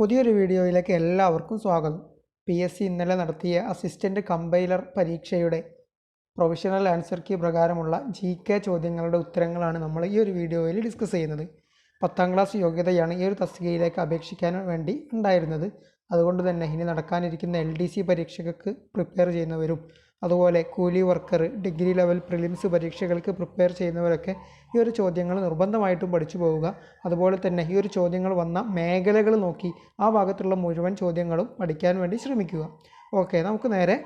പുതിയൊരു വീഡിയോയിലേക്ക് എല്ലാവർക്കും സ്വാഗതം. പി എസ് സി ഇന്നലെ നടത്തിയ അസിസ്റ്റന്റ് കമ്പൈലർ പരീക്ഷയുടെ പ്രൊഫഷണൽ ആൻസർ കീ പ്രകാരമുള്ള ജി കെ ചോദ്യങ്ങളുടെ ഉത്തരങ്ങളാണ് നമ്മൾ ഈ ഒരു വീഡിയോയിൽ ഡിസ്കസ് ചെയ്യുന്നത്. പത്താം ക്ലാസ് യോഗ്യതയാണ് ഈ ഒരു തസ്തികയിലേക്ക് അപേക്ഷിക്കാൻ വേണ്ടി ഉണ്ടായിരുന്നത്. അതുകൊണ്ട് തന്നെ ഇനി നടക്കാനിരിക്കുന്ന എൽ ഡി സി പരീക്ഷകൾക്ക് പ്രിപ്പയർ ചെയ്യുന്നവരും അതുപോലെ കൂലി വർക്കർ ഡിഗ്രി ലെവൽ പ്രിലിംസ് പരീക്ഷകൾക്ക് പ്രിപ്പയർ ചെയ്യുന്നവരൊക്കെ ഈ ഒരു ചോദ്യങ്ങൾ നിർബന്ധമായിട്ടും പഠിച്ചു പോവുക. അതുപോലെ തന്നെ ഈ ഒരു ചോദ്യങ്ങൾ വന്ന മേഖലകൾ നോക്കി ആ ഭാഗത്തുള്ള മുഴുവൻ ചോദ്യങ്ങളും പഠിക്കാൻ വേണ്ടി ശ്രമിക്കുക. ഓക്കെ നമുക്ക് നേരെ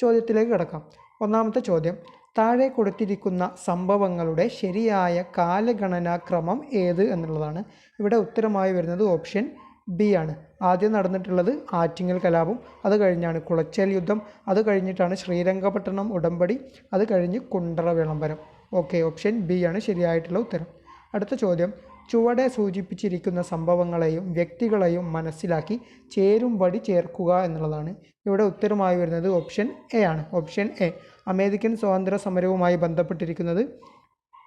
ചോദ്യത്തിലേക്ക് കിടക്കാം. ഒന്നാമത്തെ ചോദ്യം താഴെ കൊടുത്തിരിക്കുന്ന സംഭവങ്ങളുടെ ശരിയായ കാലഗണനാക്രമം ഏത് എന്നുള്ളതാണ്. ഇവിടെ ഉത്തരമായി വരുന്നത് ഓപ്ഷൻ ബി ആണ്. ആദ്യം നടന്നിട്ടുള്ളത് ആറ്റിങ്ങൽ കലാപം അത് കഴിഞ്ഞാണ് കുളച്ചൽ യുദ്ധം അത് കഴിഞ്ഞിട്ടാണ് ശ്രീരംഗപട്ടണം ഉടമ്പടി അത് കഴിഞ്ഞ് കുണ്ടറ വിളംബരം. ഓക്കെ ഓപ്ഷൻ ബി ആണ് ശരിയായിട്ടുള്ള ഉത്തരം. അടുത്ത ചോദ്യം ചുവടെ സൂചിപ്പിച്ചിരിക്കുന്ന സംഭവങ്ങളെയും വ്യക്തികളെയും മനസ്സിലാക്കി ചേരുംപടി ചേർക്കുക എന്നുള്ളതാണ്. ഇവിടെ ഉത്തരമായി വരുന്നത് ഓപ്ഷൻ എ ആണ്. ഓപ്ഷൻ എ അമേരിക്കൻ സ്വാതന്ത്ര്യ സമരവുമായി ബന്ധപ്പെട്ടിരിക്കുന്നത്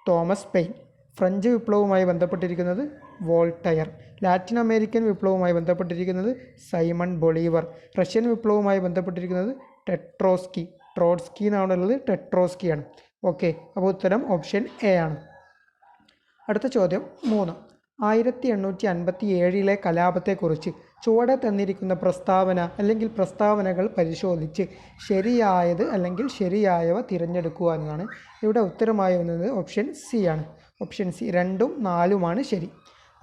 തോമസ് പെയിൻ. ഫ്രഞ്ച് വിപ്ലവവുമായി ബന്ധപ്പെട്ടിരിക്കുന്നത് വോൾട്ടയർ. ലാറ്റിൻ അമേരിക്കൻ വിപ്ലവവുമായി ബന്ധപ്പെട്ടിരിക്കുന്നത് സൈമൺ ബൊളീവർ. റഷ്യൻ വിപ്ലവവുമായി ബന്ധപ്പെട്ടിരിക്കുന്നത് ടെട്രോസ്കി. ട്രോട്സ്കി എന്നാണുള്ളത് ടെട്രോസ്കിയാണ്. ഓക്കെ അപ്പോൾ ഉത്തരം ഓപ്ഷൻ എ ആണ്. അടുത്ത ചോദ്യം മൂന്ന്. ആയിരത്തി എണ്ണൂറ്റി അൻപത്തി ഏഴിലെ കലാപത്തെക്കുറിച്ച് ചുവടെ തന്നിരിക്കുന്ന പ്രസ്താവന അല്ലെങ്കിൽ പ്രസ്താവനകൾ പരിശോധിച്ച് ശരിയായത് അല്ലെങ്കിൽ ശരിയായവ തിരഞ്ഞെടുക്കുക എന്നതാണ്. ഇവിടെ ഉത്തരമായി വന്നത് ഓപ്ഷൻ സി ആണ്. ഓപ്ഷൻ സി രണ്ടും നാലുമാണ് ശരി.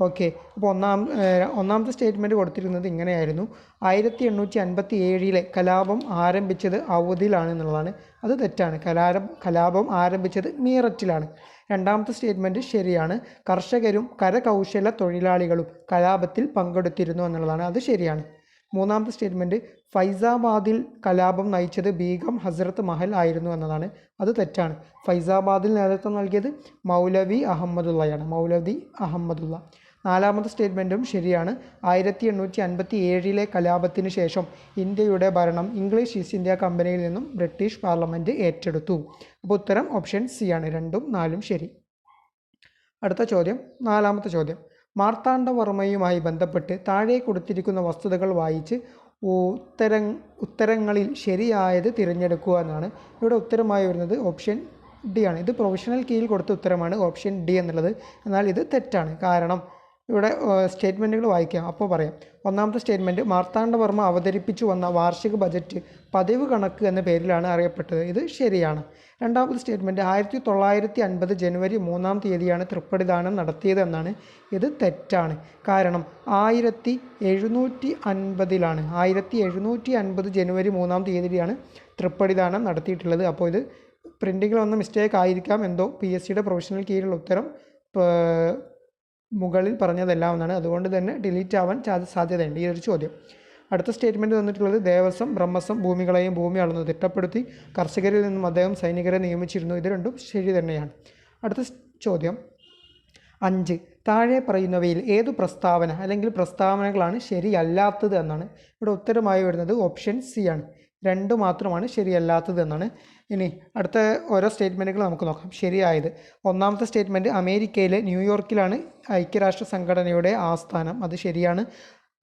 ഓക്കെ. അപ്പോൾ ഒന്നാം ഒന്നാമത്തെ സ്റ്റേറ്റ്മെന്റ് കൊടുത്തിരുന്നത് ഇങ്ങനെയായിരുന്നു. ആയിരത്തി എണ്ണൂറ്റി അൻപത്തി ഏഴിലെ കലാപം ആരംഭിച്ചത് അവധിയിലാണ് എന്നുള്ളതാണ്. അത് തെറ്റാണ്. കലാരം കലാപം ആരംഭിച്ചത് മീററ്റിലാണ്. രണ്ടാമത്തെ സ്റ്റേറ്റ്മെന്റ് ശരിയാണ്. കർഷകരും കരകൗശല തൊഴിലാളികളും കലാപത്തിൽ പങ്കെടുത്തിരുന്നു എന്നുള്ളതാണ്. അത് ശരിയാണ്. മൂന്നാമത്തെ സ്റ്റേറ്റ്മെന്റ് ഫൈസാബാദിൽ കലാപം നയിച്ചത് ബീഗം ഹസ്രത്ത് മഹൽ ആയിരുന്നു എന്നതാണ്. അത് തെറ്റാണ്. ഫൈസാബാദിൽ നേതൃത്വം നൽകിയത് മൗലവി അഹമ്മദുള്ളയാണ്. മൗലവി അഹമ്മദുള്ള. നാലാമത്തെ സ്റ്റേറ്റ്മെന്റും ശരിയാണ്. ആയിരത്തി എണ്ണൂറ്റി അൻപത്തി ഏഴിലെ കലാപത്തിന് ശേഷം ഇന്ത്യയുടെ ഭരണം ഇംഗ്ലീഷ് ഈസ്റ്റ് ഇന്ത്യ കമ്പനിയിൽ നിന്നും ബ്രിട്ടീഷ് പാർലമെന്റ് ഏറ്റെടുത്തു. അപ്പോൾ ഉത്തരം ഓപ്ഷൻ സി ആണ്. രണ്ടും നാലും ശരി. അടുത്ത ചോദ്യം നാലാമത്തെ ചോദ്യം. മാർത്താണ്ഡവർമ്മയുമായി ബന്ധപ്പെട്ട് താഴെ കൊടുത്തിരിക്കുന്ന വസ്തുതകൾ വായിച്ച് ഉത്തര ഉത്തരങ്ങളിൽ ശരിയായത് തിരഞ്ഞെടുക്കുക എന്നാണ്. ഇവിടെ ഉത്തരമായി വരുന്നത് ഓപ്ഷൻ ഡി ആണ്. ഇത് പ്രൊഫഷണൽ കീയിൽ കൊടുത്ത ഉത്തരമാണ് ഓപ്ഷൻ ഡി എന്നുള്ളത്. എന്നാൽ ഇത് തെറ്റാണ്. കാരണം ഇവിടെ സ്റ്റേറ്റ്മെന്റുകൾ വായിക്കാം. അപ്പോൾ പറയാം. ഒന്നാമത്തെ സ്റ്റേറ്റ്മെന്റ് മാർത്താണ്ഡവർമ്മ അവതരിപ്പിച്ചു വന്ന വാർഷിക ബജറ്റ് പതിവ് കണക്ക് എന്ന പേരിലാണ് അറിയപ്പെട്ടത്. ഇത് ശരിയാണ്. രണ്ടാമത്തെ സ്റ്റേറ്റ്മെന്റ് ആയിരത്തി തൊള്ളായിരത്തി അൻപത് ജനുവരി മൂന്നാം തീയതിയാണ് തൃപ്പടിദാനം നടത്തിയതെന്നാണ്. ഇത് തെറ്റാണ്. കാരണം ആയിരത്തി എഴുന്നൂറ്റി അൻപതിലാണ് ആയിരത്തി എഴുന്നൂറ്റി അൻപത് ജനുവരി മൂന്നാം തീയതിയാണ് തൃപ്പടിദാനം നടത്തിയിട്ടുള്ളത്. അപ്പോൾ ഇത് പ്രിന്റിങ്ങിൽ വന്ന മിസ്റ്റേക്ക് ആയിരിക്കാം. എന്തോ പി എസ് സിയുടെ പ്രൊഫഷണൽ കീഴിലുള്ള ഉത്തരം മുകളിൽ പറഞ്ഞതെല്ലാം എന്നാണ് അതുകൊണ്ട് തന്നെ ഡിലീറ്റ് ആവാൻ സാധ്യതയുണ്ട്. ഈ ഒരു ചോദ്യം. അടുത്ത സ്റ്റേറ്റ്മെന്റ് തന്നിട്ടുള്ളത് ദേവസ്വം ബ്രഹ്മസ്വം ഭൂമികളെയും ഭൂമി അളന്ന് തിട്ടപ്പെടുത്തി കർഷകരിൽ നിന്നും അദ്ദേഹം സൈനികരെ നിയമിച്ചിരുന്നു. ഇത് രണ്ടും ശരി തന്നെയാണ്. അടുത്ത ചോദ്യം. അഞ്ച്. താഴെ പറയുന്നവയിൽ ഏതു പ്രസ്താവന അല്ലെങ്കിൽ പ്രസ്താവനകളാണ് ശരിയല്ലാത്തത് എന്നാണ്. ഇവിടെ ഉത്തരമായി വരുന്നത് ഓപ്ഷൻ സി ആണ്. രണ്ട് മാത്രമാണ് ശരിയല്ലാത്തത് എന്നാണ്. ഇനി അടുത്ത ഓരോ സ്റ്റേറ്റ്മെന്റുകൾ നമുക്ക് നോക്കാം. ശരിയായത്. ഒന്നാമത്തെ സ്റ്റേറ്റ്മെന്റ് അമേരിക്കയിലെ ന്യൂയോർക്കിലാണ് ഐക്യരാഷ്ട്ര സംഘടനയുടെ ആസ്ഥാനം. അത് ശരിയാണ്.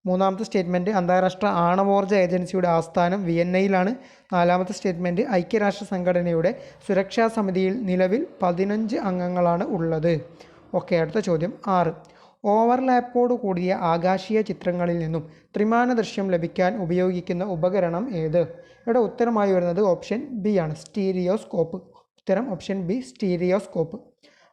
മൂന്നാമത്തെ സ്റ്റേറ്റ്മെന്റ് അന്താരാഷ്ട്ര ആണവോർജ ഏജൻസിയുടെ ആസ്ഥാനം വിയന്നയിലാണ്. നാലാമത്തെ സ്റ്റേറ്റ്മെന്റ് ഐക്യരാഷ്ട്ര സംഘടനയുടെ സുരക്ഷാ സമിതിയിൽ നിലവിൽ പതിനഞ്ച് അംഗങ്ങളാണ് ഉള്ളത്. ഓക്കെ അടുത്ത ചോദ്യം. ആറ്. ഓവർലാപ്പോട് കൂടിയ ആകാശീയ ചിത്രങ്ങളിൽ നിന്നും ത്രിമാന ദൃശ്യം ലഭിക്കാൻ ഉപയോഗിക്കുന്ന ഉപകരണം ഏത്? ഇവിടെ ഉത്തരമായി വരുന്നത് ഓപ്ഷൻ ബി ആണ്. സ്റ്റീരിയോസ്കോപ്പ്. ഉത്തരം ഓപ്ഷൻ ബി സ്റ്റീരിയോസ്കോപ്പ്.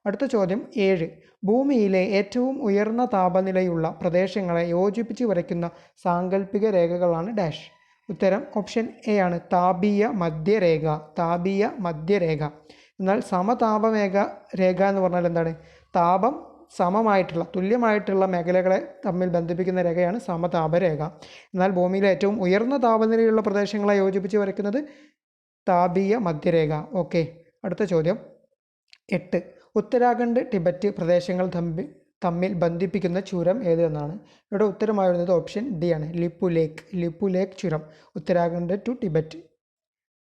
അടുത്ത ചോദ്യം ഏഴ്. ഭൂമിയിലെ ഏറ്റവും ഉയർന്ന താപനിലയുള്ള പ്രദേശങ്ങളെ യോജിപ്പിച്ച് വരയ്ക്കുന്ന സാങ്കല്പിക രേഖകളാണ് ഡാഷ്. ഉത്തരം ഓപ്ഷൻ എ ആണ്. താപീയ മധ്യരേഖ. താപീയ മധ്യരേഖ. എന്നാൽ സമതാപമേഖ രേഖ എന്ന് പറഞ്ഞാൽ എന്താണ്? താപം സമമായിട്ടുള്ള തുല്യമായിട്ടുള്ള മേഖലകളെ തമ്മിൽ ബന്ധിപ്പിക്കുന്ന രേഖയാണ് സമതാപരേഖ. എന്നാൽ ഭൂമിയിലെ ഏറ്റവും ഉയർന്ന താപനിലയുള്ള പ്രദേശങ്ങളെ യോജിപ്പിച്ച് വരയ്ക്കുന്നത് താപീയ മധ്യരേഖ. ഓക്കെ അടുത്ത ചോദ്യം. എട്ട്. ഉത്തരാഖണ്ഡ് ടിബറ്റ് പ്രദേശങ്ങൾ തമ്മിൽ തമ്മിൽ ബന്ധിപ്പിക്കുന്ന ചുരം ഏത് എന്നാണ്. ഇവിടെ ഉത്തരമായി വരുന്നത് ഓപ്ഷൻ ഡി ആണ്. ലിപ്പു ലേക്ക് ലിപ്പു ലേക്ക് ചുരം. Uttarakhand to Tibet.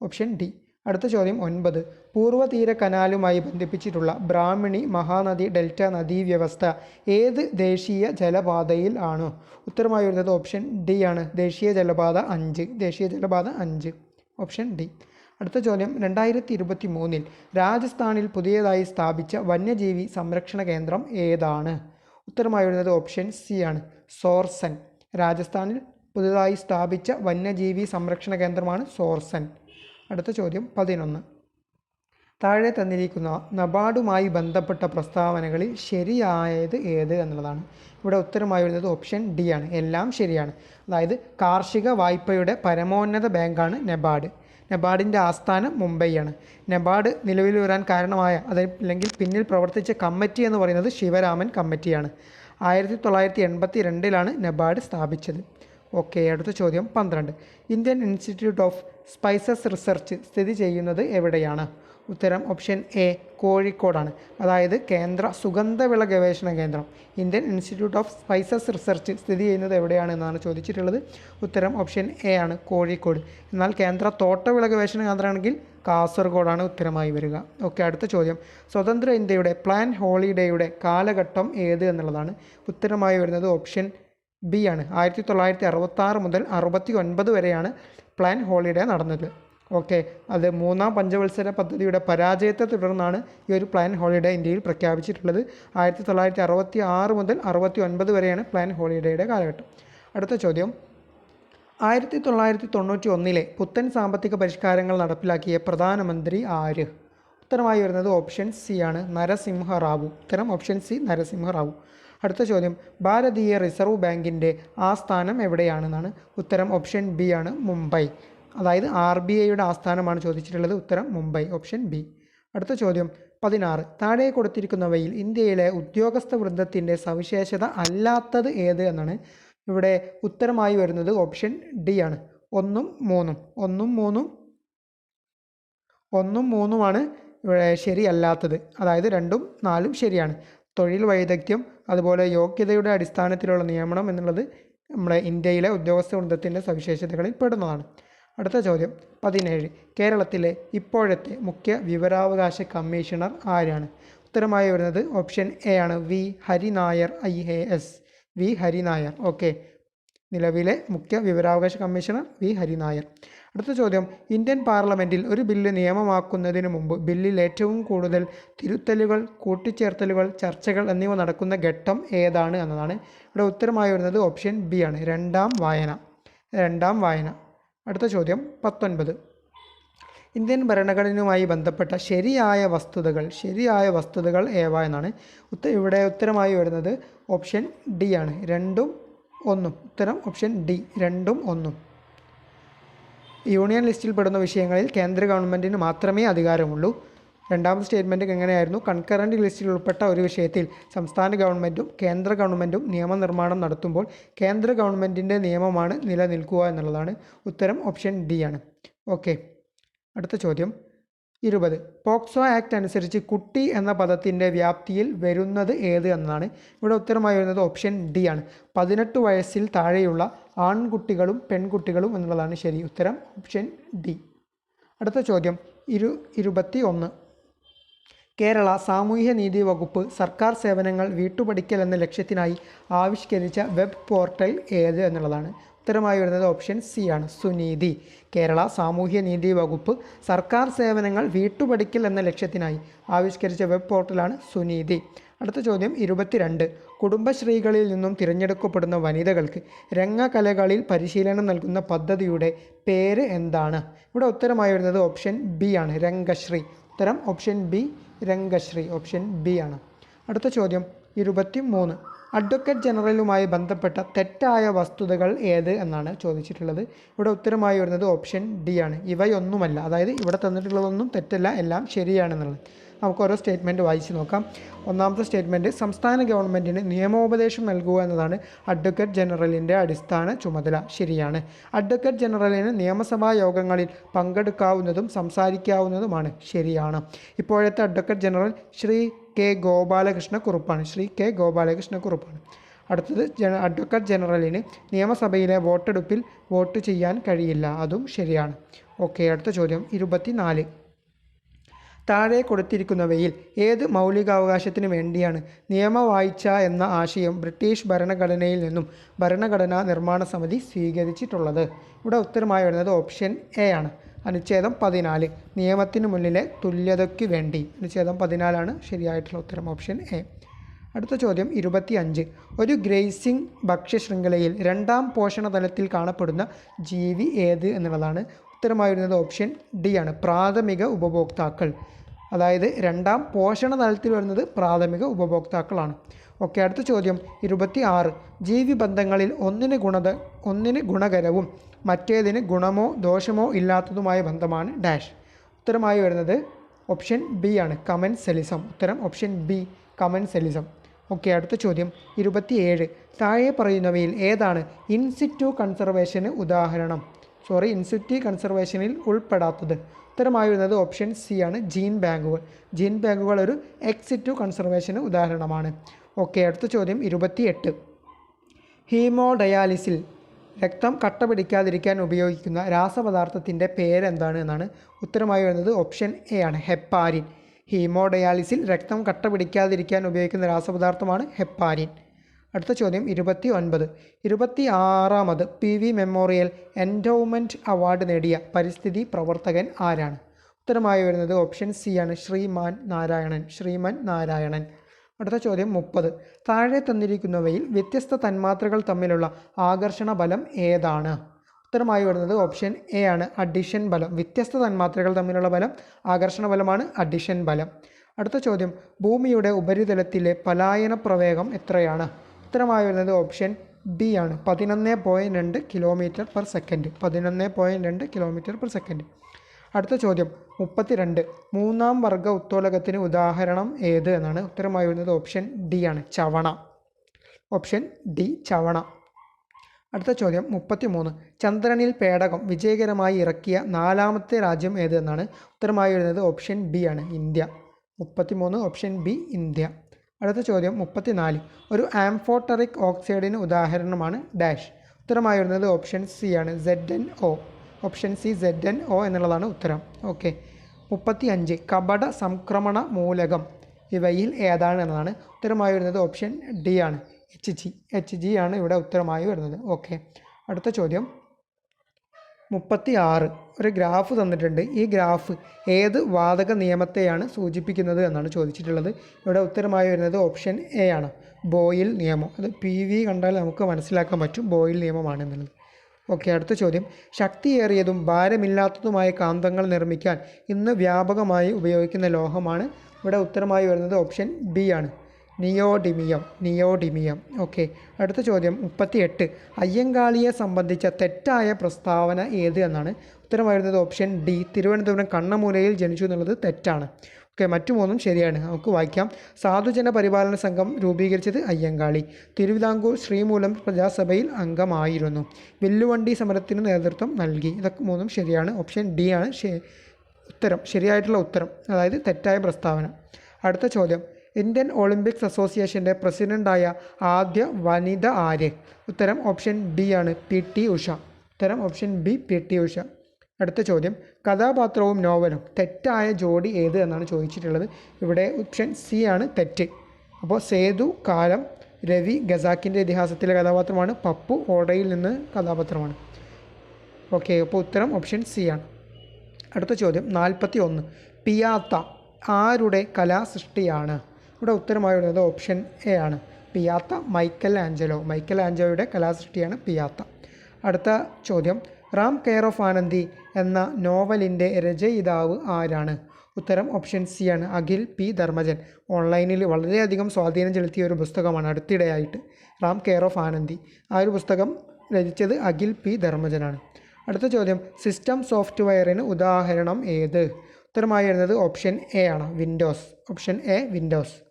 Option D. അടുത്ത ചോദ്യം ഒൻപത്. പൂർവതീര കനാലുമായി ബന്ധിപ്പിച്ചിട്ടുള്ള ബ്രാഹ്മിണി മഹാനദി ഡെൽറ്റ നദീ വ്യവസ്ഥ ഏത് ദേശീയ ജലപാതയിൽ ആണ്? ഉത്തരമായി വരുന്നത് ഓപ്ഷൻ ഡി ആണ്. ദേശീയ ജലപാത അഞ്ച്. ദേശീയ ജലപാത അഞ്ച്. Option D. അടുത്ത ചോദ്യം രണ്ടായിരത്തി ഇരുപത്തി മൂന്നിൽ രാജസ്ഥാനിൽ പുതിയതായി സ്ഥാപിച്ച വന്യജീവി സംരക്ഷണ കേന്ദ്രം ഏതാണ്? ഉത്തരമായി വരുന്നത് ഓപ്ഷൻ സി ആണ്. സോർസൻ. രാജസ്ഥാനിൽ പുതുതായി സ്ഥാപിച്ച വന്യജീവി സംരക്ഷണ കേന്ദ്രമാണ് സോർസൻ. അടുത്ത ചോദ്യം പതിനൊന്ന്. താഴെ തന്നിരിക്കുന്ന നബാർഡുമായി ബന്ധപ്പെട്ട പ്രസ്താവനകളിൽ ശരിയായത് ഏത് എന്നുള്ളതാണ്. ഇവിടെ ഉത്തരമായി വരുന്നത് ഓപ്ഷൻ ഡി ആണ്. എല്ലാം ശരിയാണ്. അതായത് കാർഷിക വായ്പയുടെ പരമോന്നത ബാങ്കാണ് നബാർഡ്. നബാർഡിന്റെ ആസ്ഥാനം മുംബൈയാണ് നബാർഡ് നിലവിൽ വരാൻ കാരണമായ അതല്ലെങ്കിൽ പിന്നിൽ പ്രവർത്തിച്ച കമ്മിറ്റി എന്ന് പറയുന്നത് ശിവരാമൻ കമ്മിറ്റിയാണ്. ആയിരത്തി തൊള്ളായിരത്തി എൺപത്തി രണ്ടിലാണ് നബാർഡ് സ്ഥാപിച്ചത്. ഓക്കെ അടുത്ത ചോദ്യം പന്ത്രണ്ട്. Indian Institute of Spices Research സ്ഥിതി ചെയ്യുന്നത് എവിടെയാണ്? ഉത്തരം ഓപ്ഷൻ എ കോഴിക്കോടാണ്. അതായത് കേന്ദ്ര സുഗന്ധവിള ഗവേഷണ കേന്ദ്രം. Indian Institute of Spices Research സ്ഥിതി ചെയ്യുന്നത് എവിടെയാണ് എന്നാണ് ചോദിച്ചിട്ടുള്ളത്. ഉത്തരം ഓപ്ഷൻ എ ആണ് കോഴിക്കോട്. എന്നാൽ കേന്ദ്ര തോട്ടവിള ഗവേഷണ കേന്ദ്രമാണെങ്കിൽ കാസർഗോഡാണ് ഉത്തരമായി വരിക. ഓക്കെ അടുത്ത ചോദ്യം. സ്വതന്ത്ര ഇന്ത്യയുടെ പ്ലാൻ ഹോളിഡേയുടെ കാലഘട്ടം ഏത് എന്നുള്ളതാണ്. ഉത്തരമായി വരുന്നത് ഓപ്ഷൻ ബി ആണ്. ആയിരത്തി തൊള്ളായിരത്തി അറുപത്തി ആറ് മുതൽ അറുപത്തി ഒൻപത് വരെയാണ് പ്ലാൻ ഹോളിഡേ നടന്നത്. ഓക്കെ അത് മൂന്നാം പഞ്ചവത്സര പദ്ധതിയുടെ പരാജയത്തെ തുടർന്നാണ് ഈ ഒരു പ്ലാൻ ഹോളിഡേ ഇന്ത്യയിൽ പ്രഖ്യാപിച്ചിട്ടുള്ളത്. ആയിരത്തി തൊള്ളായിരത്തി അറുപത്തി ആറ് മുതൽ അറുപത്തി ഒൻപത് വരെയാണ് പ്ലാൻ ഹോളിഡേയുടെ കാലഘട്ടം. അടുത്ത ചോദ്യം. ആയിരത്തി തൊള്ളായിരത്തി തൊണ്ണൂറ്റി ഒന്നിലെ പുത്തൻ സാമ്പത്തിക പരിഷ്കാരങ്ങൾ നടപ്പിലാക്കിയ പ്രധാനമന്ത്രി ആര്? ഉത്തരമായി വരുന്നത് ഓപ്ഷൻ സി ആണ്. നരസിംഹ റാവു. ഉത്തരം ഓപ്ഷൻ സി നരസിംഹ റാവു. അടുത്ത ചോദ്യം ഭാരതീയ റിസർവ് ബാങ്കിന്റെ ആസ്ഥാനം എവിടെയാണെന്നാണ് ഉത്തരം ഓപ്ഷൻ ബി ആണ് മുംബൈ. അതായത് ആർ ബി ഐയുടെ ആസ്ഥാനമാണ് ചോദിച്ചിട്ടുള്ളത് ഉത്തരം മുംബൈ ഓപ്ഷൻ ബി. അടുത്ത ചോദ്യം പതിനാറ് താഴെ കൊടുത്തിരിക്കുന്നവയിൽ ഇന്ത്യയിലെ ഉദ്യോഗസ്ഥ വൃന്ദത്തിന്റെ സവിശേഷത അല്ലാത്തത് ഏത് എന്നാണ് ഇവിടെ ഉത്തരമായി വരുന്നത് ഓപ്ഷൻ ഡി ആണ്. ഒന്നും മൂന്നും ഒന്നും മൂന്നും ഒന്നും മൂന്നുമാണ് ഇവിടെ ശരിയല്ലാത്തത്. അതായത് രണ്ടും നാലും ശരിയാണ്. തൊഴിൽ വൈദഗ്ധ്യം അതുപോലെ യോഗ്യതയുടെ അടിസ്ഥാനത്തിലുള്ള നിയമനം എന്നുള്ളത് നമ്മുടെ ഇന്ത്യയിലെ ഉദ്യോഗസ്ഥ വൃന്ദത്തിന്റെ സവിശേഷതകളിൽ പെടുന്നതാണ്. അടുത്ത ചോദ്യം. പതിനേഴ്. കേരളത്തിലെ ഇപ്പോഴത്തെ മുഖ്യ വിവരാവകാശ കമ്മീഷണർ ആരാണ്? ഉത്തരമായി വരുന്നത് ഓപ്ഷൻ എ ആണ് V. Hari Nair I. A. S. V. Hari Nair. Okay. നിലവിലെ മുഖ്യ വിവരാവകാശ കമ്മീഷണർ വി ഹരിനായർ. അടുത്ത ചോദ്യം. ഇന്ത്യൻ പാർലമെന്റിൽ ഒരു ബില്ല് നിയമമാക്കുന്നതിന് മുമ്പ് ബില്ലിൽ ഏറ്റവും കൂടുതൽ തിരുത്തലുകൾ കൂട്ടിച്ചേർത്തലുകൾ ചർച്ചകൾ എന്നിവ നടക്കുന്ന ഘട്ടം ഏതാണ് എന്നതാണ്. ഇവിടെ ഉത്തരമായി വരുന്നത് ഓപ്ഷൻ ബി ആണ്. രണ്ടാം വായന. രണ്ടാം വായന. അടുത്ത ചോദ്യം. പത്തൊൻപത്. ഇന്ത്യൻ ഭരണഘടനയുമായി ബന്ധപ്പെട്ട ശരിയായ വസ്തുതകൾ ശരിയായ വസ്തുതകൾ ഏവ എന്നാണ്. ഉത്ത ഇവിടെ ഉത്തരമായി വരുന്നത് ഓപ്ഷൻ ഡി ആണ്. രണ്ടും ഒന്നും. ഉത്തരം ഓപ്ഷൻ ഡി രണ്ടും ഒന്നും. യൂണിയൻ ലിസ്റ്റിൽ പെടുന്ന വിഷയങ്ങളിൽ കേന്ദ്ര ഗവൺമെന്റിന് മാത്രമേ അധികാരമുള്ളൂ. രണ്ടാമത്തെ സ്റ്റേറ്റ്മെന്റ് എങ്ങനെയായിരുന്നു? കൺകറന്റ് ലിസ്റ്റിൽ ഉൾപ്പെട്ട ഒരു വിഷയത്തിൽ സംസ്ഥാന ഗവൺമെന്റും കേന്ദ്ര ഗവൺമെന്റും നിയമനിർമ്മാണം നടത്തുമ്പോൾ കേന്ദ്ര ഗവൺമെന്റിന്റെ നിയമമാണ് നിലനിൽക്കുക എന്നുള്ളതാണ്. ഉത്തരം ഓപ്ഷൻ ഡി ആണ്. ഓക്കെ അടുത്ത ചോദ്യം. ഇരുപത്. പോക്സോ ആക്ട് അനുസരിച്ച് കുട്ടി എന്ന പദത്തിന്റെ വ്യാപ്തിയിൽ വരുന്നത് ഏത് എന്നതാണ് ഇവിടെ ഉത്തരമായി വരുന്നത് ഓപ്ഷൻ ഡി ആണ്. പതിനെട്ട് വയസ്സിൽ താഴെയുള്ള ആൺകുട്ടികളും പെൺകുട്ടികളും എന്നുള്ളതാണ് ശരി ഉത്തരം ഓപ്ഷൻ ഡി. അടുത്ത ചോദ്യം. ഇരു ഇരുപത്തി ഒന്ന് കേരള സാമൂഹ്യ നീതി വകുപ്പ് സർക്കാർ സേവനങ്ങൾ വീട്ടുപടിക്കൽ എന്ന ലക്ഷ്യത്തിനായി ആവിഷ്കരിച്ച വെബ് പോർട്ടൽ ഏത് എന്നുള്ളതാണ്. ഉത്തരമായി വരുന്നത് ഓപ്ഷൻ സി ആണ്. സുനീതി. കേരള സാമൂഹ്യ നീതി വകുപ്പ് സർക്കാർ സേവനങ്ങൾ വീട്ടുപടിക്കൽ എന്ന ലക്ഷ്യത്തിനായി ആവിഷ്കരിച്ച വെബ് പോർട്ടലാണ് സുനീതി. അടുത്ത ചോദ്യം ഇരുപത്തിരണ്ട്. കുടുംബശ്രീകളിൽ നിന്നും തിരഞ്ഞെടുക്കപ്പെടുന്ന വനിതകൾക്ക് രംഗകലകളിൽ പരിശീലനം നൽകുന്ന പദ്ധതിയുടെ പേര് എന്താണ്? ഇവിടെ ഉത്തരമായി വരുന്നത് ഓപ്ഷൻ ബി ആണ് രംഗശ്രീ. ഉത്തരം option B Rangashree. Option B ആണ്. അടുത്ത ചോദ്യം ഇരുപത്തി മൂന്ന് അഡ്വക്കേറ്റ് ജനറലുമായി ബന്ധപ്പെട്ട തെറ്റായ വസ്തുതകൾ ഏത് എന്നാണ് ചോദിച്ചിട്ടുള്ളത്. ഇവിടെ ഉത്തരമായി വരുന്നത് ഓപ്ഷൻ ഡി ആണ്. ഇവയൊന്നുമല്ല. അതായത് ഇവിടെ തന്നിട്ടുള്ളതൊന്നും തെറ്റല്ല എല്ലാം ശരിയാണെന്നുള്ളത്. നമുക്ക് ഓരോ സ്റ്റേറ്റ്മെന്റ് വായിച്ച് നോക്കാം. ഒന്നാമത്തെ സ്റ്റേറ്റ്മെന്റ് സംസ്ഥാന ഗവൺമെന്റിന് നിയമോപദേശം നൽകുക എന്നതാണ് അഡ്വക്കേറ്റ് ജനറലിന്റെ അടിസ്ഥാന ചുമതല. ശരിയാണ്. അഡ്വക്കേറ്റ് ജനറലിന് നിയമസഭാ യോഗങ്ങളിൽ പങ്കെടുക്കാവുന്നതും സംസാരിക്കാവുന്നതുമാണ്. ശരിയാണ്. ഇപ്പോഴത്തെ advocate general Shri K Gopalakrishna കുറുപ്പാണ്. Shri K Gopalakrishna കുറുപ്പാണ്. അടുത്തത് ജന അഡ്വക്കേറ്റ് ജനറലിന് നിയമസഭയിലെ വോട്ടെടുപ്പിൽ വോട്ട് ചെയ്യാൻ കഴിയില്ല. അതും ശരിയാണ്. ഓക്കെ അടുത്ത ചോദ്യം. ഇരുപത്തി താഴെ കൊടുത്തിരിക്കുന്നവയിൽ ഏത് മൗലികാവകാശത്തിനു വേണ്ടിയാണ്? നിയമവാഴ്ച എന്ന ആശയം ബ്രിട്ടീഷ് ഭരണഘടനയിൽ നിന്നും ഭരണഘടനാ നിർമ്മാണ സമിതി സ്വീകരിച്ചിട്ടുള്ളത്. ഇവിടെ ഉത്തരമായി വരുന്നത് ഓപ്ഷൻ എ ആണ്. അനുച്ഛേദം പതിനാല്. നിയമത്തിന് മുന്നിലെ തുല്യതയ്ക്ക് വേണ്ടി. അനുച്ഛേദം പതിനാലാണ് ശരിയായിട്ടുള്ള ഉത്തരം ഓപ്ഷൻ എ. അടുത്ത ചോദ്യം ഇരുപത്തി അഞ്ച് ഒരു ഗ്രേസിംഗ് ഭക്ഷ്യശൃംഖലയിൽ രണ്ടാം പോഷണതലത്തിൽ കാണപ്പെടുന്ന ജീവി ഏത് എന്നുള്ളതാണ്? ഉത്തരമായി വരുന്നത് ഓപ്ഷൻ ഡി ആണ്. പ്രാഥമിക ഉപഭോക്താക്കൾ. അതായത് രണ്ടാം പോഷണ തലത്തിൽ വരുന്നത് പ്രാഥമിക ഉപഭോക്താക്കളാണ്. ഓക്കെ അടുത്ത ചോദ്യം. ഇരുപത്തി ആറ് ജീവിബന്ധങ്ങളിൽ ഒന്നിന് ഗുണത ഒന്നിന് ഗുണകരവും മറ്റേതിന് ഗുണമോ ദോഷമോ ഇല്ലാത്തതുമായ ബന്ധമാണ് ഡാഷ്. ഉത്തരമായി വരുന്നത് ഓപ്ഷൻ ബി ആണ്. Commensalism. ഉത്തരം option B commensalism. Okay അടുത്ത ചോദ്യം. ഇരുപത്തിയേഴ്. താഴെ പറയുന്നവയിൽ ഏതാണ് ഇൻസിറ്റു കൺസർവേഷന് ഉദാഹരണം? സോറി ഇൻസിറ്റി കൺസർവേഷനിൽ ഉൾപ്പെടാത്തത്. ഉത്തരമായി വരുന്നത് ഓപ്ഷൻ സി ആണ് ജീൻ ബാങ്കുകൾ ജീൻ ബാങ്കുകൾ ഒരു എക്സിറ്റു കൺസർവേഷന് ഉദാഹരണമാണ്. ഓക്കെ അടുത്ത ചോദ്യം ഇരുപത്തിയെട്ട്. ഹീമോഡയാലിസിൽ രക്തം കട്ട പിടിക്കാതിരിക്കാൻ ഉപയോഗിക്കുന്ന രാസപദാർത്ഥത്തിന്റെ പേരെന്താണ് എന്നാണ് ഉത്തരമായി വരുന്നത് ഓപ്ഷൻ എ ആണ് ഹെപ്പാരിൻ ഹീമോഡയാലിസിൽ രക്തം കട്ട പിടിക്കാതിരിക്കാൻ ഉപയോഗിക്കുന്ന രാസപദാർത്ഥമാണ് ഹെപ്പാരിൻ അടുത്ത ചോദ്യം ഇരുപത്തി ഒൻപത് ഇരുപത്തി ആറാമത് P V memorial endowment award നേടിയ പരിസ്ഥിതി പ്രവർത്തകൻ ആരാണ്? ഉത്തരമായി വരുന്നത് ഓപ്ഷൻ സി ആണ് ശ്രീമാൻ നാരായണൻ. ശ്രീമാൻ നാരായണൻ. അടുത്ത ചോദ്യം മുപ്പത്. താഴെ തന്നിരിക്കുന്നവയിൽ വ്യത്യസ്ത തന്മാത്രകൾ തമ്മിലുള്ള ആകർഷണ ബലം ഏതാണ്? ഉത്തരമായി വരുന്നത് ഓപ്ഷൻ എ ആണ് അഡിഷൻ ബലം. വ്യത്യസ്ത തന്മാത്രകൾ തമ്മിലുള്ള ബലം ആകർഷണ ബലമാണ് അഡിഷൻ ബലം. അടുത്ത ചോദ്യം ഭൂമിയുടെ ഉപരിതലത്തിലെ പലായന പ്രവേഗം എത്രയാണ്? ഉത്തരമായി വരുന്നത് ഓപ്ഷൻ ബി ആണ്. പതിനൊന്ന് പോയിന്റ് രണ്ട് കിലോമീറ്റർ പെർ സെക്കൻഡ് പതിനൊന്ന് പോയിന്റ് രണ്ട് കിലോമീറ്റർ പെർ സെക്കൻഡ് അടുത്ത ചോദ്യം. മുപ്പത്തിരണ്ട്. മൂന്നാം വർഗ ഉത്തോലകത്തിന് ഉദാഹരണം ഏത് എന്നാണ് ഉത്തരമായി വരുന്നത് ഓപ്ഷൻ ഡി ആണ്. ചവണ. ഓപ്ഷൻ ഡി ചവണ. അടുത്ത ചോദ്യം. മുപ്പത്തി മൂന്ന് ചന്ദ്രനിൽ പേടകം വിജയകരമായി ഇറക്കിയ നാലാമത്തെ രാജ്യം ഏത് എന്നാണ് ഉത്തരമായി വരുന്നത് ഓപ്ഷൻ ബി ആണ്. ഇന്ത്യ. മുപ്പത്തി മൂന്ന് ഓപ്ഷൻ ബി ഇന്ത്യ. അടുത്ത ചോദ്യം മുപ്പത്തിനാല്. ഒരു ആംഫോട്ടറിക് ഓക്സൈഡിന് ഉദാഹരണമാണ് ഡാഷ്. ഉത്തരമായി വരുന്നത് ഓപ്ഷൻ സി ആണ് Z N O option C Z N O എന്നുള്ളതാണ് ഉത്തരം. ഓക്കെ. മുപ്പത്തി അഞ്ച് കപട സംക്രമണ മൂലകം ഇവയിൽ ഏതാണ് എന്നതാണ്. ഉത്തരമായി വരുന്നത് ഓപ്ഷൻ ഡി ആണ് എച്ച് ജി എച്ച് ജി ആണ് ഇവിടെ ഉത്തരമായി വരുന്നത്. ഓക്കെ. അടുത്ത ചോദ്യം മുപ്പത്തി ആറ് ഒരു ഗ്രാഫ് തന്നിട്ടുണ്ട്. ഈ ഗ്രാഫ് ഏത് വാതക നിയമത്തെയാണ് സൂചിപ്പിക്കുന്നത് എന്നാണ് ചോദിച്ചിട്ടുള്ളത്. ഇവിടെ ഉത്തരമായി വരുന്നത് ഓപ്ഷൻ എ ആണ്. ബോയിൽ നിയമം. അത് പി വി കണ്ടാൽ നമുക്ക് മനസ്സിലാക്കാൻ പറ്റും ബോയിൽ നിയമമാണ് എന്നുള്ളത്. ഓക്കെ അടുത്ത ചോദ്യം. ശക്തിയേറിയതും ഭാരമില്ലാത്തതുമായ കാന്തങ്ങൾ നിർമ്മിക്കാൻ ഇന്ന് വ്യാപകമായി ഉപയോഗിക്കുന്ന ലോഹമാണ്. ഇവിടെ ഉത്തരമായി വരുന്നത് ഓപ്ഷൻ ബി ആണ്. Neodymium neodymium. ഓക്കെ. അടുത്ത ചോദ്യം മുപ്പത്തിയെട്ട്. അയ്യങ്കാളിയെ സംബന്ധിച്ച തെറ്റായ പ്രസ്താവന ഏത് എന്നാണ്. ഉത്തരം വരുന്നത് ഓപ്ഷൻ ഡി. തിരുവനന്തപുരം കണ്ണമൂലയിൽ ജനിച്ചു എന്നുള്ളത് തെറ്റാണ്. ഓക്കെ മറ്റു മൂന്നും ശരിയാണ്. നമുക്ക് വായിക്കാം. സാധുജന പരിപാലന സംഘം രൂപീകരിച്ചത് അയ്യങ്കാളി. തിരുവിതാംകൂർ ശ്രീമൂലം പ്രജാസഭയിൽ അംഗമായിരുന്നു. വില്ലുവണ്ടി സമരത്തിന് നേതൃത്വം നൽകി. ഇതൊക്കെ മൂന്നും ശരിയാണ്. ഓപ്ഷൻ ഡി ആണ്. ഉത്തരം ശരിയായിട്ടുള്ള ഉത്തരം അതായത് തെറ്റായ പ്രസ്താവന. അടുത്ത ചോദ്യം ഇന്ത്യൻ ഒളിമ്പിക്സ് അസോസിയേഷന്റെ പ്രസിഡന്റായ ആദ്യ വനിത ആര്? ഉത്തരം ഓപ്ഷൻ ഡി ആണ് പി ടി ഉഷ. ഉത്തരം option B P T Usha. അടുത്ത ചോദ്യം. കഥാപാത്രവും നോവലും തെറ്റായ ജോഡി ഏത് എന്നാണ് ചോദിച്ചിട്ടുള്ളത്. ഇവിടെ ഓപ്ഷൻ സി ആണ് തെറ്റ്. അപ്പോൾ സേതു കാലം രവി ഗസാക്കിന്റെ ഇതിഹാസത്തിലെ കഥാപാത്രമാണ്. പപ്പു ഓടയിൽ നിന്ന് കഥാപാത്രമാണ്. ഓക്കെ അപ്പോൾ ഉത്തരം ഓപ്ഷൻ സി ആണ്. അടുത്ത ചോദ്യം. നാൽപ്പത്തി ഒന്ന് പിയാത്ത ആരുടെ കലാസൃഷ്ടിയാണ്? ഇവിടെ ഉത്തരമായി വരുന്നത് ഓപ്ഷൻ എ ആണ്. പിയാത്ത മൈക്കൽ ആഞ്ചലോ മൈക്കൽ ആഞ്ചലോയുടെ കലാസൃഷ്ടിയാണ് പിയാത്ത. അടുത്ത ചോദ്യം. റാം കെയർ ഓഫ് ആനന്ദി എന്ന നോവലിന്റെ രചയിതാവ് ആരാണ്? ഉത്തരം ഓപ്ഷൻ സി ആണ്. അഖിൽ പി. ധർമ്മജൻ. ഓൺലൈനിൽ വളരെയധികം സ്വാധീനം ചെലുത്തിയ ഒരു പുസ്തകമാണ് അടുത്തിടെയായിട്ട് റാം കെയർ ഓഫ് ആനന്ദി. ആ ഒരു പുസ്തകം രചിച്ചത് അഖിൽ പി. ധർമ്മജനാണ്. അടുത്ത ചോദ്യം. സിസ്റ്റം സോഫ്റ്റ്വെയറിന് ഉദാഹരണം ഏത്? ഉത്തരമായി വരുന്നത് ഓപ്ഷൻ എ ആണ്. വിൻഡോസ് ഓപ്ഷൻ എ വിൻഡോസ്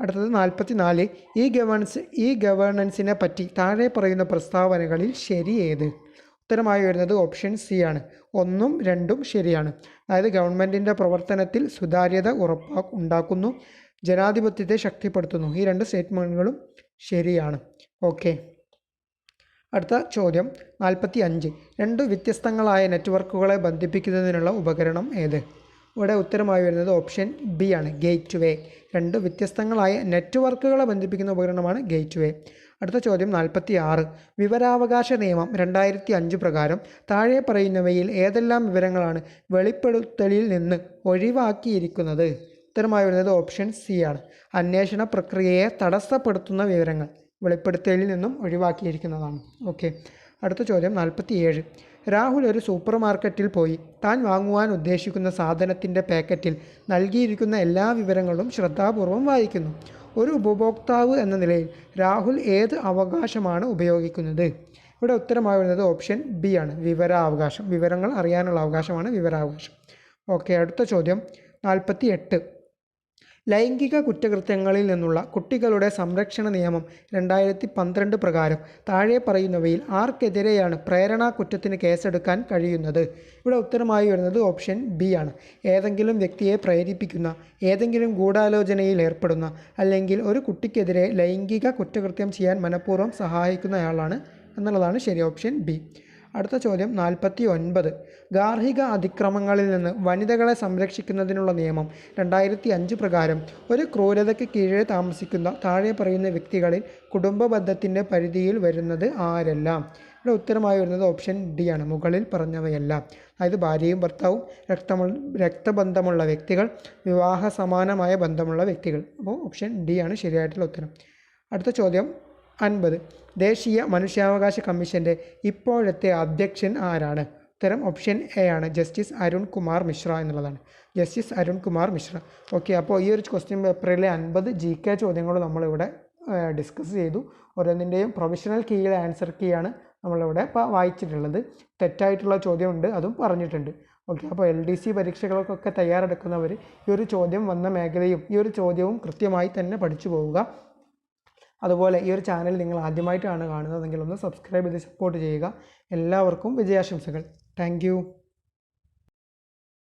അടുത്തത് നാൽപ്പത്തി നാല് ഈ ഗവേണൻസ് ഈ ഗവേണൻസിനെ പറ്റി താഴെ പറയുന്ന പ്രസ്താവനകളിൽ ശരി ഏത്? ഉത്തരമായി വരുന്നത് ഓപ്ഷൻ സി ആണ്. ഒന്നും രണ്ടും ശരിയാണ്. അതായത് ഗവൺമെന്റിന്റെ പ്രവർത്തനത്തിൽ സുതാര്യത ഉറപ്പാ ഉണ്ടാക്കുന്നു ജനാധിപത്യത്തെ ശക്തിപ്പെടുത്തുന്നു. ഈ രണ്ട് സ്റ്റേറ്റ്മെന്റുകളും ശരിയാണ്. ഓക്കെ. അടുത്ത ചോദ്യം നാൽപ്പത്തി അഞ്ച് രണ്ട് വ്യത്യസ്തങ്ങളായ നെറ്റ്വർക്കുകളെ ബന്ധിപ്പിക്കുന്നതിനുള്ള ഉപകരണം ഏത്? ഇവിടെ ഉത്തരമായി വരുന്നത് ഓപ്ഷൻ ബി ആണ് ഗേറ്റ് വേ രണ്ട് വ്യത്യസ്തങ്ങളായ നെറ്റ്വർക്കുകളെ ബന്ധിപ്പിക്കുന്ന ഉപകരണമാണ് ഗേറ്റ് വേ അടുത്ത ചോദ്യം നാൽപ്പത്തി ആറ് വിവരാവകാശ നിയമം രണ്ടായിരത്തി അഞ്ച് പ്രകാരം താഴെ പറയുന്നവയിൽ ഏതെല്ലാം വിവരങ്ങളാണ് വെളിപ്പെടുത്തലിൽ നിന്ന് ഒഴിവാക്കിയിരിക്കുന്നത്? ഉത്തരമായി വരുന്നത് ഓപ്ഷൻ സി ആണ്. അന്വേഷണ പ്രക്രിയയെ തടസ്സപ്പെടുത്തുന്ന വിവരങ്ങൾ വെളിപ്പെടുത്തലിൽ നിന്നും ഒഴിവാക്കിയിരിക്കുന്നതാണ്. ഓക്കെ. അടുത്ത ചോദ്യം നാൽപ്പത്തിയേഴ്. രാഹുൽ ഒരു സൂപ്പർ മാർക്കറ്റിൽ പോയി. താൻ വാങ്ങുവാൻ ഉദ്ദേശിക്കുന്ന സാധനത്തിന്റെ പാക്കറ്റിൽ നൽകിയിരിക്കുന്ന എല്ലാ വിവരങ്ങളും ശ്രദ്ധാപൂർവം വായിക്കുന്നു. ഒരു ഉപഭോക്താവ് എന്ന നിലയിൽ രാഹുൽ ഏത് അവകാശമാണ് ഉപയോഗിക്കുന്നത്? ഇവിടെ ഉത്തരമായി വരുന്നത് ഓപ്ഷൻ ബി ആണ്. വിവരാവകാശം. വിവരങ്ങൾ അറിയാനുള്ള അവകാശമാണ് വിവരാവകാശം. ഓക്കെ അടുത്ത ചോദ്യം. നാൽപ്പത്തി എട്ട് ലൈംഗിക കുറ്റകൃത്യങ്ങളിൽ നിന്നുള്ള കുട്ടികളുടെ സംരക്ഷണ നിയമം രണ്ടായിരത്തി പന്ത്രണ്ട് പ്രകാരം താഴെ പറയുന്നവയിൽ ആർക്കെതിരെയാണ് പ്രേരണാ കുറ്റത്തിന് കേസെടുക്കാൻ കഴിയുന്നത്? ഇവിടെ ഉത്തരമായി വരുന്നത് ഓപ്ഷൻ ബി ആണ്. ഏതെങ്കിലും വ്യക്തിയെ പ്രേരിപ്പിക്കുന്ന ഏതെങ്കിലും ഗൂഢാലോചനയിൽ ഏർപ്പെടുന്ന അല്ലെങ്കിൽ ഒരു കുട്ടിക്കെതിരെ ലൈംഗിക കുറ്റകൃത്യം ചെയ്യാൻ മനഃപൂർവം സഹായിക്കുന്നയാളാണ് എന്നുള്ളതാണ് ശരി ഓപ്ഷൻ ബി. അടുത്ത ചോദ്യം നാൽപ്പത്തി ഒൻപത് ഗാർഹിക അതിക്രമങ്ങളിൽ നിന്ന് വനിതകളെ സംരക്ഷിക്കുന്നതിനുള്ള നിയമം രണ്ടായിരത്തി അഞ്ച് പ്രകാരം ഒരു ക്രൂരതയ്ക്ക് കീഴെ താമസിക്കുന്ന താഴെ പറയുന്ന വ്യക്തികളിൽ കുടുംബ ബന്ധത്തിന്റെ പരിധിയിൽ വരുന്നത് ആരെല്ലാം? ഇവിടെ ഉത്തരമായി വരുന്നത് ഓപ്ഷൻ ഡി ആണ്. മുകളിൽ പറഞ്ഞവയെല്ലാം. അതായത് ഭാര്യയും ഭർത്താവും രക്തമു രക്തബന്ധമുള്ള വ്യക്തികൾ വിവാഹ സമാനമായ ബന്ധമുള്ള വ്യക്തികൾ. അപ്പോൾ ഓപ്ഷൻ ഡി ആണ് ശരിയായിട്ടുള്ള ഉത്തരം. അടുത്ത ചോദ്യം അൻപത്. ദേശീയ മനുഷ്യാവകാശ കമ്മീഷന്റെ ഇപ്പോഴത്തെ അധ്യക്ഷൻ ആരാണ്? ഉത്തരം ഓപ്ഷൻ എ ആണ്. ജസ്റ്റിസ് അരുൺ കുമാർ മിശ്ര എന്നുള്ളതാണ്. ജസ്റ്റിസ് അരുൺ കുമാർ മിശ്ര. ഓക്കെ അപ്പോൾ ഈ ഒരു ക്വസ്റ്റ്യൻ പേപ്പറിലെ അൻപത് ജി കെ ചോദ്യങ്ങൾ നമ്മളിവിടെ ഡിസ്കസ് ചെയ്തു. ഓരോന്നിന്റെയും പ്രൊഫഷണൽ കീയിലെ ആൻസർ കീയാണ് നമ്മളിവിടെ ഇപ്പോൾ വായിച്ചിട്ടുള്ളത്. തെറ്റായിട്ടുള്ള ചോദ്യമുണ്ട് അതും പറഞ്ഞിട്ടുണ്ട്. ഓക്കെ അപ്പോൾ എൽ ഡി സി പരീക്ഷകൾക്കൊക്കെ തയ്യാറെടുക്കുന്നവർ ഈ ഒരു ചോദ്യം വന്ന മേഖലയും ഈ ഒരു ചോദ്യവും കൃത്യമായി തന്നെ പഠിച്ചു പോവുക. അതുപോലെ ഈ ഒരു ചാനൽ നിങ്ങൾ ആദ്യമായിട്ടാണ് കാണുന്നതെങ്കിൽ ഒന്ന് സബ്സ്ക്രൈബ് ചെയ്ത് സപ്പോർട്ട് ചെയ്യുക. എല്ലാവർക്കും വിജയാശംസകൾ. താങ്ക്